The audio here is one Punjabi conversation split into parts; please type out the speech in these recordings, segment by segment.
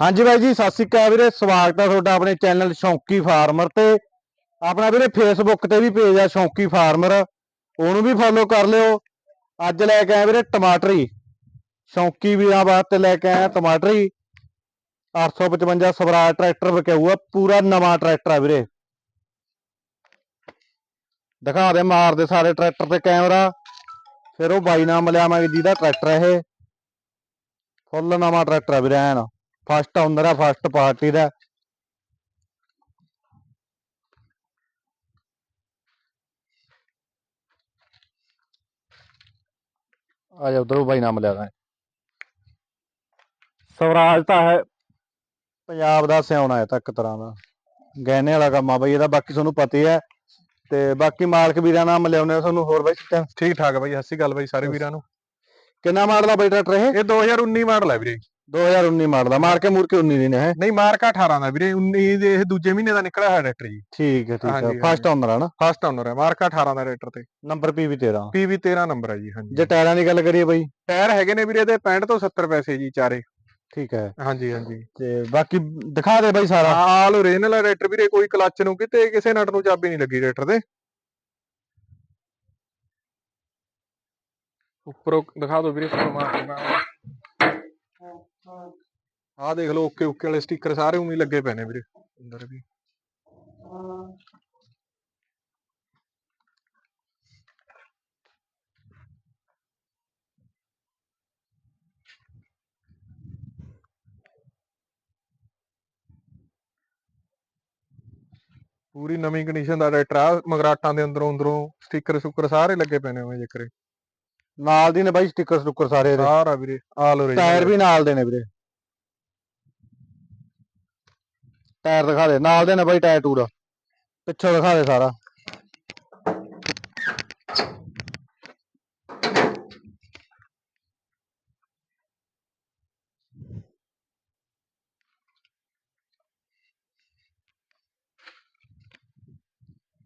ਹਾਂਜੀ ਬਾਈ ਜੀ, ਸਤਿ ਸ੍ਰੀ ਅਕਾਲ ਵੀਰੇ, ਸਵਾਗਤ ਹੈ ਤੁਹਾਡਾ ਆਪਣੇ ਚੈਨਲ ਸ਼ੌਂਕੀ ਫਾਰਮਰ ਤੇ। ਆਪਣਾ ਵੀਰੇ ਫੇਸਬੁੱਕ ਤੇ ਵੀ ਪੇਜ ਆ ਸ਼ੌਂਕੀ ਫਾਰਮਰ, ਉਹਨੂੰ ਵੀ ਫੋਲੋ ਕਰ ਲਿਓ। ਅੱਜ ਲੈ ਕੇ ਆਏ ਵੀਰੇ ਟਮਾਟਰੀ। ਸ਼ੌਂਕੀ ਵੀਰਾਂ ਵਾਸਤੇ ਲੈ ਕੇ ਆਏ ਆ ਟਮਾਟਰੀ 855 ਸਵਰਾਜ ਟਰੈਕਟਰ ਵਿਕਾਊ ਆ ਪੂਰਾ ਨਵਾਂ ਟਰੈਕਟਰ ਆ ਵੀਰੇ। ਦਿਖਾ ਦੇ ਮਾਰਦੇ ਸਾਰੇ ਟਰੈਕਟਰ ਤੇ ਕੈਮਰਾ। ਫਿਰ ਉਹ ਬਾਈ ਨਾਮ ਲਿਆਵਾਂਗੇ ਜਿਹਦਾ ਟਰੈਕਟਰ ਇਹ। ਫੁੱਲ ਨਵਾਂ ਟਰੈਕਟਰ ਆ ਵੀਰੇ ਐਨ। ਫਸਟ ਓਨਰ ਆ ਫਸਟ ਪਾਰਟੀ ਦਾ। ਆ ਜਾ ਉਧਰੋਂ ਬਾਈ ਨਾਮ ਲਿਆ ਦਾਂ ਸਵਰਾਜ ਤਾਂ ਹੈ। ਪੰਜਾਬ ਦਾ ਸਿਆਉਣਾ ਹੈ ਤਾਂ ਇੱਕ ਤਰ੍ਹਾਂ ਦਾ। ਗਹਿਣੇ ਵਾਲਾ ਕੰਮ ਆ ਬਈ ਇਹਦਾ ਬਾਕੀ ਤੁਹਾਨੂੰ ਪਤਾ ਹੀ ਹੈ। ਤੇ ਬਾਕੀ ਮਾਲਕ ਵੀਰਾਂ ਨਾਮ ਲਿਆਉਣੇ ਆ ਤੁਹਾਨੂੰ ਹੋਰ ਬਾਈ ਠੀਕ ਠਾਕ ਬਾਈ ਸਤਿ ਸ਼੍ਰੀ ਅਕਾਲ ਬਾਈ ਸਾਰੇ ਵੀਰਾਂ ਨੂੰ। ਕਿੰਨਾ ਮਾਡਲ ਆ ਬਾਈ ਟਰੈਕਟਰ ਇਹ? ਇਹ 2019 ਮਾਡਲ ਹੈ ਵੀਰੇ। 2019 ਮਾਡਲ ਦਾ ਮਾਰ ਕੇ ਮੁੜ ਕੇ 19 ਦੀ ਨੇ ਹੈ ਨਹੀਂ ਮਾਰਕਾ 18 ਦਾ ਵੀਰੇ 19 ਦੇ ਇਹ ਦੂਜੇ ਮਹੀਨੇ ਦਾ ਨਿਕਲਿਆ ਹੋਇਆ ਟਰੈਕਟਰ ਜੀ। ਠੀਕ ਹੈ ਠੀਕ ਹੈ। ਹਾਂਜੀ, ਫਸਟ ਓਨਰ ਆ ਨਾ? ਫਸਟ ਓਨਰ ਹੈ ਮਾਰਕਾ 18 ਦਾ ਟਰੈਕਟਰ ਤੇ। ਨੰਬਰ ਪੀਵੀ 13 PV 13 ਨੰਬਰ ਹੈ ਜੀ ਹਾਂਜੀ। ਜੇ ਟਾਇਰਾਂ ਦੀ ਗੱਲ ਕਰੀਏ ਬਾਈ। ਟਾਇਰ ਹੈਗੇ ਨੇ ਵੀਰੇ ਇਹਦੇ 65 ਤੋਂ 70 ਪੈਸੇ ਜੀ ਚਾਰੇ। ਠੀਕ ਹੈ। ਹਾਂਜੀ ਹਾਂਜੀ। ਤੇ ਬਾਕੀ ਦਿਖਾ ਦੇ ਬਾਈ ਸਾਰਾ। ਆਲ ਓਰੀਜਨਲ ਟਰੈਕਟਰ ਵੀਰੇ ਕੋਈ ਕਲੱਚ ਨੂੰ ਕਿਤੇ ਕਿਸੇ ਨਟ ਨੂੰ ਚਾਬੀ ਨਹੀਂ ਲੱਗੀ ਟਰੈਕਟਰ ਦੇ ਉੱਪਰੋਂ ਦਿਖਾ ਦਿਓ ਵੀਰੇ ਉੱਪਰੋਂ ਮਾਰ ਕੇ ਮੈਂ ਆਹ ਦੇਖ ਲਓ ਓਕੇ ਓਕੇ ਵਾਲੇ ਸਟicker ਸਾਰੇ ਉਵੇਂ ਲੱਗੇ ਪਏ ਨੇ ਵੀਰੇ, ਅੰਦਰ ਵੀ। ਪੂਰੀ ਨਵੀਂ ਕੰਡੀਸ਼ਨ ਦਾ ਟਰੈਕਟਰ ਆ, ਮਗਰਾਟਾਂ ਦੇ ਅੰਦਰੋਂ ਅੰਦਰੋਂ ਸਟicker ਸੁੱਕਰ ਸਾਰੇ ਲੱਗੇ ਪਏ ਨੇ ਉਵੇਂ ਜਿਕਰੇ। ਨਾਲ ਦੀ ਨੇ ਬਾਈ ਸਟicker ਸਟੁੱਕਰ ਸਾਰੇ ਇਹਦੇ। ਸਾਰਾ ਵੀਰੇ ਆਲ ਓਰੀਜਨਲ ਟਾਇਰ ਵੀ ਨਾਲ ਦੇ ਨੇ ਵੀਰੇ। ਟਾਇਰ ਦਿਖਾ ਦੇ ਨਾਲ ਦੇ ਨੇ ਬਾਈ ਟਾਇਰ ਟੂਰ। ਪਿੱਛੋਂ ਦਿਖਾ ਦੇ ਸਾਰਾ।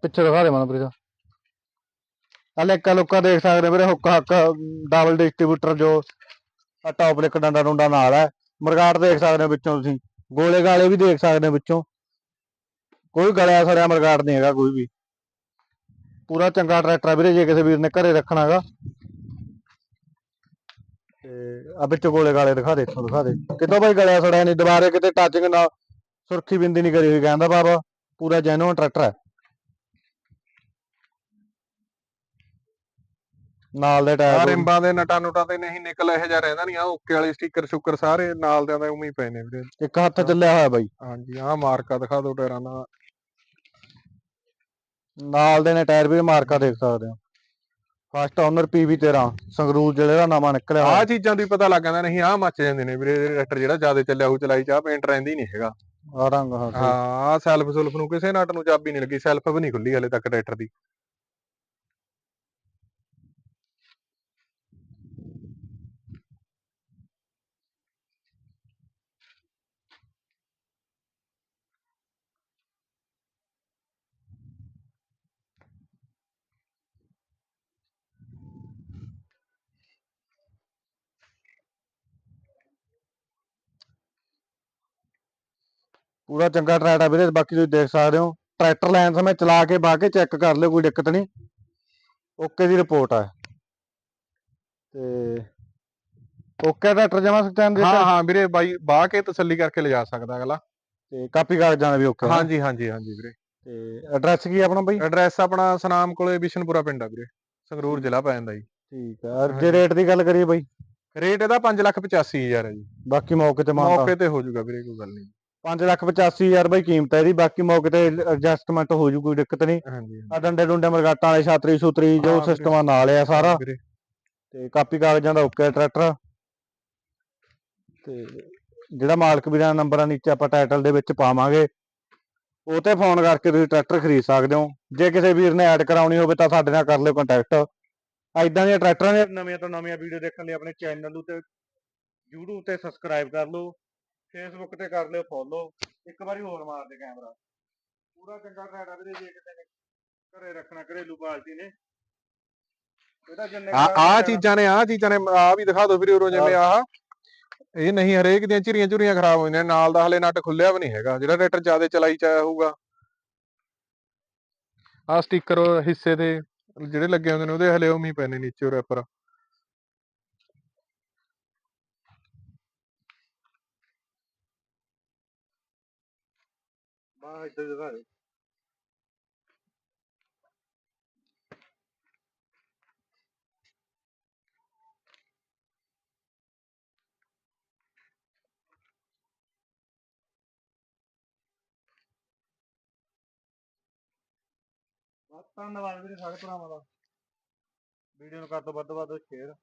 ਪਿੱਛੇ ਦਿਖਾ ਦੇ ਮਨਪ੍ਰੀਤ। ਹਲੇ ਇੱਕ ਦੇਖ ਸਕਦੇ ਹੋ ਵੀਰੇ, ਹੁੱਕ ਹੱਕ ਡਬਲ ਡਿਸਟ੍ਰੀਬਿਊਟਰ ਜੋ ਆ ਟੌਪ ਲਿਕ ਡੰਡਾ ਡੁੰਡਾ ਨਾਲ ਹੈ। ਮਰਗਾਟ ਦੇਖ ਸਕਦੇ ਹੋ ਵਿੱਚੋਂ ਤੁਸੀਂ। ਗੋਲੇ ਗਾਲੇ ਵੀ ਦੇਖ ਸਕਦੇ ਹੋ ਵਿੱਚੋਂ। ਕੋਈ ਗਲਿਆ ਸੜਿਆ ਮਰਗਾਟ ਨਹੀਂ ਹੈਗਾ ਕੋਈ ਵੀ। ਪੂਰਾ ਚੰਗਾ ਟਰੈਕਟਰ ਆ ਵੀਰੇ, ਜੇ ਕਿਸੇ ਵੀਰ ਨੇ ਘਰੇ ਰੱਖਣਾ ਹੈਗਾ। ਤੇ ਆ ਵਿੱਚੋਂ ਗੋਲੇ ਗਾਲੇ ਦਿਖਾ ਦੇ, ਇੱਥੋਂ ਦਿਖਾ ਦੇ। ਕਿਤੋਂ ਭਾਈ ਗਲਿਆ ਸੜਿਆ ਨਹੀਂ, ਦੁਬਾਰੇ ਕਿਤੇ ਟੱਚਿੰਗ ਨਾਲ ਸੁਰਖੀ ਬਿੰਦੀ ਨਹੀਂ ਕਰੀ ਹੋਈ, ਕਹਿੰਦਾ ਬਾਬਾ, ਪੂਰਾ ਜੈਨੂਨ ਟਰੈਕਟਰ ਹੈ। ਨਾਲ ਦੇ ਆ ਟਾਇਰ ਰਿੰਬਾਂ ਦੇ ਨਟਾਂ ਨੁਟਾਂ ਤੇ ਨਹੀਂ ਨਿਕਲ ਇਹ ਜਿਹਾ ਰਹਿੰਦਾ ਨਹੀਂ ਆ ਓਕੇ ਵਾਲੇ ਸਟicker ਸ਼ੁੱਕਰ ਸਾਰੇ ਨਾਲ ਦੇ ਉਵੇਂ ਹੀ ਪਏ ਨੇ ਵੀਰੇ। ਇੱਕ ਹੱਥ ਚੱਲਿਆ ਹੋਇਆ ਬਾਈ। ਹਾਂਜੀ ਆਹ ਮਾਰਕਾ ਦਿਖਾ ਦਿਓ ਟਾਇਰਾਂ ਦਾ। ਨਾਲ ਦੇ ਨੇ ਟਾਇਰ ਵੀ ਮਾਰਕਾ ਦੇਖ ਸਕਦੇ ਹੋ। ਫਸਟ ਓਨਰ PV 13 ਸੰਗਰੂਰ ਜਿਹੜੇ ਦਾ ਨਵਾਂ ਨਿਕਲਿਆ ਆਹ ਚੀਜ਼ਾਂ ਦੀ ਪਤਾ ਲੱਗ ਜਾਂਦਾ ਨਹੀਂ ਆਹ ਮੱਚ ਜਾਂਦੇ ਨੇ ਵੀਰੇ ਟਰੈਕਟਰ ਜਿਹੜਾ ਜ਼ਿਆਦਾ ਚੱਲਿਆ ਉਹ ਚਲਾਈ ਚਾਹ ਪੇਂਟ ਰਹਿੰਦੀ ਨਹੀਂ ਹੈਗਾ। ਆ ਰੰਗ ਹਾਂ। ਹਾਂ ਸੈਲਫ ਸੁਲਫ ਨੂੰ ਕਿਸੇ ਨਟ ਨੂੰ ਚਾਬੀ ਨਹੀਂ ਲੱਗੀ ਸੈਲਫ ਵੀ ਨਹੀਂ ਖੁੱਲੀ ਹਲੇ ਤੱਕ ਟਰੈਕਟਰ ਦੀ। ਪੂਰਾ ਚੰਗਾ ਟਰੈਕਟਰ ਆ ਵੀਰੇ ਬਾਕੀ ਤੁਸੀਂ ਦੇਖ ਸਕਦੇ ਹੋ। ਟਰੈਕਟਰ ਲੈਣ ਸਮੇਂ ਚਲਾ ਕੇ ਬਾਹ ਕੇ ਚੈੱਕ ਕਰ ਲਿਓ ਕੋਈ ਦਿੱਕਤ ਨਹੀਂ। ਓਕੇ ਦੀ ਰਿਪੋਰਟ ਆ। ਤੇ ਓਕੇ ਟਰੈਕਟਰ ਜਮਾ ਸਟੈਂਡ ਦੇ ਹਾਂ ਹਾਂ ਵੀਰੇ ਬਾਈ ਬਾਹ ਕੇ ਤਸੱਲੀ ਕਰਕੇ ਲਿਜਾ ਸਕਦਾ ਅਗਲਾ। ਤੇ ਕਾਪੀ ਕਾਗਜ਼ਾਂ ਦਾ ਵੀ ਓਕੇ ਹਾਂਜੀ ਹਾਂਜੀ ਹਾਂਜੀ ਵੀਰੇ। ਤੇ ਐਡਰੈਸ ਕੀ ਆਪਣਾ ਬਾਈ? ਐਡਰੈਸ ਆਪਣਾ ਸਨਾਮ ਕੋਲੇ ਬਿਸ਼ਨਪੁਰਾ ਪਿੰਡ ਆ ਵੀਰੇ। ਸੰਗਰੂਰ ਜ਼ਿਲ੍ਹਾ ਪੈ ਜਾਂਦਾ ਜੀ। ਠੀਕ ਆ। ਜੇ ਰੇਟ ਦੀ ਗੱਲ ਕਰੀਏ ਬਾਈ? ਰੇਟ ਇਹਦਾ 585000 ਹੈ ਜੀ। ਬਾਕੀ ਮੌਕੇ ਤੇ ਮਾਨਤਾ। ਮੌਕੇ ਤੇ ਹੋ ਜਾਊਗਾ ਵੀਰੇ ਕੋਈ ਗੱਲ ਨਹੀਂ। 585000 ਬਾਈ ਕੀਮਤ ਹੈ ਇਹਦੀ ਬਾਕੀ ਮੌਕੇ ਤੇ ਐਡਜਸਟਮੈਂਟ ਹੋ ਜੂ ਕੋਈ ਦਿੱਕਤ ਨਹੀਂ। ਹਾਂਜੀ ਆ ਡੰਡੇ ਡੁੰਡੇ ਮਰਗਾਟਾਂ ਵਾਲੇ ਛਾਤਰੀ ਸੂਤਰੀ ਜੋ। ਸਿਸਟਮ ਨਾਲ ਆ ਸਾਰਾ। ਤੇ ਕਾਪੀ ਕਾਗਜ਼ਾਂ ਦਾ ਓਕੇ ਟਰੈਕਟਰ। ਤੇ ਜਿਹੜਾ ਮਾਲਕ ਵੀਰਾਂ ਦਾ ਨੰਬਰ ਆ ਨੀਚੇ ਆਪਾਂ ਟਾਈਟਲ ਦੇ ਵਿੱਚ ਪਾਵਾਂਗੇ ਉਹ ਤੇ ਫੋਨ ਕਰਕੇ ਤੁਸੀਂ ਟਰੈਕਟਰ ਖਰੀਦ ਸਕਦੇ ਹੋ। ਜੇ ਕਿਸੇ ਵੀਰ ਨੇ ਐਡ ਕਰਾਉਣੀ ਹੋਵੇ ਤਾਂ ਸਾਡੇ ਨਾਲ ਕਰ ਲਿਓ ਕੰਟੈਕਟ ਐਦਾਂ ਦੀਆਂ ਟਰੈਕਟਰਾਂ ਦੀਆਂ ਨਵੀਆਂ ਤੋਂ ਨਵੀਆਂ ਵੀਡੀਓ ਦੇਖਣ ਲਈ ਆਪਣੇ ਚੈਨਲ ਨੂੰ ਤੇ YouTube ਤੇ ਸਬਸਕ੍ਰਾਈਬ ਕਰ ਲਓ। ਫੇਸਬੁੱਕ ਤੇ ਕਰ ਲਿਓ ਫੋਲੋ ਇੱਕ ਵਾਰੀ ਹੋਰ ਮਾਰ ਦੇ ਕੈਮਰਾ ਪੂਰਾ ਚੰਗਾ ਘਾੜਾ ਵੀਰੇ ਜੇ ਕਿਤੇ ਘਰੇ ਰੱਖਣਾ ਘਰੇਲੂ ਪਾਲਟੀ ਨੇ। ਇਹਦਾ ਜਿੰਨੇ ਆ ਆ ਚੀਜ਼ਾਂ ਨੇ ਆ ਚੀਜ਼ਾਂ ਨੇ ਆ ਵੀ ਦਿਖਾ ਦਿਓ ਵੀਰੇ ਉਰੋ ਜਿਵੇਂ ਆਹ। ਇਹ ਨਹੀਂ ਹਰੇਕ ਦੀਆਂ ਝਿਰੀਆਂ ਝੁਰੀਆਂ ਖਰਾਬ ਹੋ ਜਾਂਦੀਆਂ ਨਾਲ ਦਾ ਹਲੇ ਨਟ ਖੁੱਲਿਆ ਵੀ ਨਹੀਂ ਹੈਗਾ ਜਿਹੜਾ ਰੇਟਰ ਜ਼ਿਆਦਾ ਚਲਾਈ ਚਾਇਆ ਹੋਊਗਾ। ਆ ਸਟicker ਹਿੱਸੇ ਦੇ ਜਿਹੜੇ ਲੱਗੇ ਹੁੰਦੇ ਨੇ ਉਹਦੇ ਹਲੇ ਉਵੇਂ ਹੀ ਪੈਨੇ ਨੀਚੇ ਰੈਪਰ Vai, Deus, vai. ਤਾਂ ਨਾ ਸਾਡੇ ਭਰਾਵਾਂ ਦਾ ਵੀਡੀਓ ਨੂੰ ਕਰ ਦੋ ਵੱਧ ਤੋਂ ਵੱਧ ਸ਼ੇਅਰ